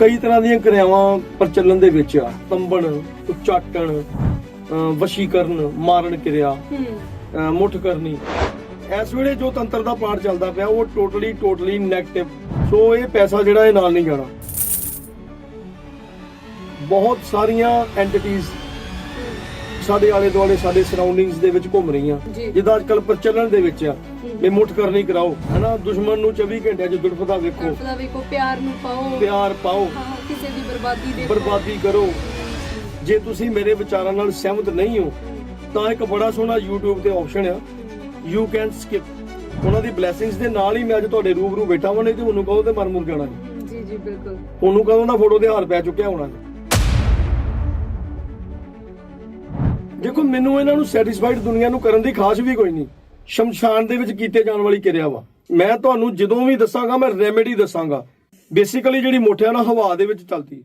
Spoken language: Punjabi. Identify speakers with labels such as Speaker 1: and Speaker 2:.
Speaker 1: ਕਈ ਤਰ੍ਹਾਂ ਦੀਆਂ ਕਿਰਿਆਵਾਂ ਪ੍ਰਚਲਨ ਦੇ ਵਿੱਚ ਆ। ਤੰਬਣ ਉਚਾਟਣ ਵਸ਼ੀਕਰਨ ਮਾਰਨ ਕਿਰਿਆ ਮੁੱਠ ਕਰਨੀ ਇਸ ਵੇਲੇ ਜੋ ਤੰਤਰ ਦਾ ਪਾਠ ਚੱਲਦਾ ਪਿਆ ਉਹ ਟੋਟਲੀ ਟੋਟਲੀ 네ਗੇਟਿਵ ਸੋ ਇਹ ਪੈਸਾ ਜਿਹੜਾ ਇਹ ਨਾਲ ਨਹੀਂ ਜਾਣਾ। ਬਹੁਤ ਸਾਰੀਆਂ ਐਂਟੀਟੀਜ਼ ਸਾਡੇ ਆਲੇ ਦੁਆਲੇ ਸਾਡੇ ਸਰਾਊਂਡਿੰਗਸ ਦੇ ਵਿੱਚ ਘੁੰਮ ਰਹੀਆਂ। ਜਿੱਦਾਂ ਅੱਜ ਕੱਲ ਪ੍ਰਚਲਨ ਦੇ ਵਿੱਚ ਆ ਵੀ ਮੁੱਠ ਕਰਨੀ ਕਰਾਓ ਹਨਾ? ਦੁਸ਼ਮਣ ਨੂੰ 24 ਘੰਟਿਆਂ 'ਚ ਦੁੜਫਦਾ ਵੇਖੋ।
Speaker 2: ਪਿਆਰ ਨੂੰ ਪਾਓ।
Speaker 1: ਪਿਆਰ ਪਾਓ।
Speaker 2: ਹਾਂ ਕਿਸੇ ਦੀ ਬਰਬਾਦੀ ਦੇ
Speaker 1: ਬਰਬਾਦੀ ਕਰੋ। ਜੇ ਤੁਸੀਂ ਮੇਰੇ ਵਿਚਾਰਾਂ ਨਾਲ ਸਹਿਮਤ ਨਹੀਂ ਹੋ ਤਾਂ ਇੱਕ ਬੜਾ ਸੋਹਣਾ YouTube ਤੇ ਆਪਸ਼ਨ ਆ। ਯੂ ਕੈਨ ਸਕਿਪ ਉਹਨਾਂ ਦੀ ਬਲੇਸਿੰਗਸ ਦੇ ਨਾਲ ਹੀ ਮੈਂ ਅੱਜ ਤੁਹਾਡੇ ਰੂਬਰੂ ਬੈਠਾ ਹਾਂ ਨਹੀਂ ਤੇ ਉਹਨੂੰ ਕਹੋ ਤੇ ਮਰ ਮੁਰ ਜਾਣਾ ਜੀ।
Speaker 2: ਜੀ ਜੀ ਬਿਲਕੁਲ।
Speaker 1: ਉਹਨੂੰ ਕਹੋ ਨਾ ਫੋਟੋ ਦੇ ਹਾਰ ਪੈ ਚੁੱਕਿਆ ਹੋਣਾ ਦੇਖੋ, ਮੈਨੂੰ ਇਹਨਾਂ ਨੂੰ ਸੈਟੀਸਫਾਈਡ ਦੁਨੀਆ ਨੂੰ ਕਰਨ ਦੀ ਖਾਸ ਵੀ ਕੋਈ ਨਹੀਂ। ਸ਼ਮਸ਼ਾਨ ਦੇ ਵਿੱਚ ਕੀਤੇ ਜਾਣ ਵਾਲੀ ਕਿਰਿਆ ਵਾ। ਮੈਂ ਤੁਹਾਨੂੰ ਜਦੋਂ ਵੀ ਦੱਸਾਂਗਾ, ਮੈਂ ਰੈਮੇਡੀ ਦੱਸਾਂਗਾ। ਬੇਸਿਕਲੀ ਜਿਹੜੀ ਮੋਠਿਆਂ ਨਾਲ ਹਵਾ ਦੇ ਵਿੱਚ ਚੱਲਦੀ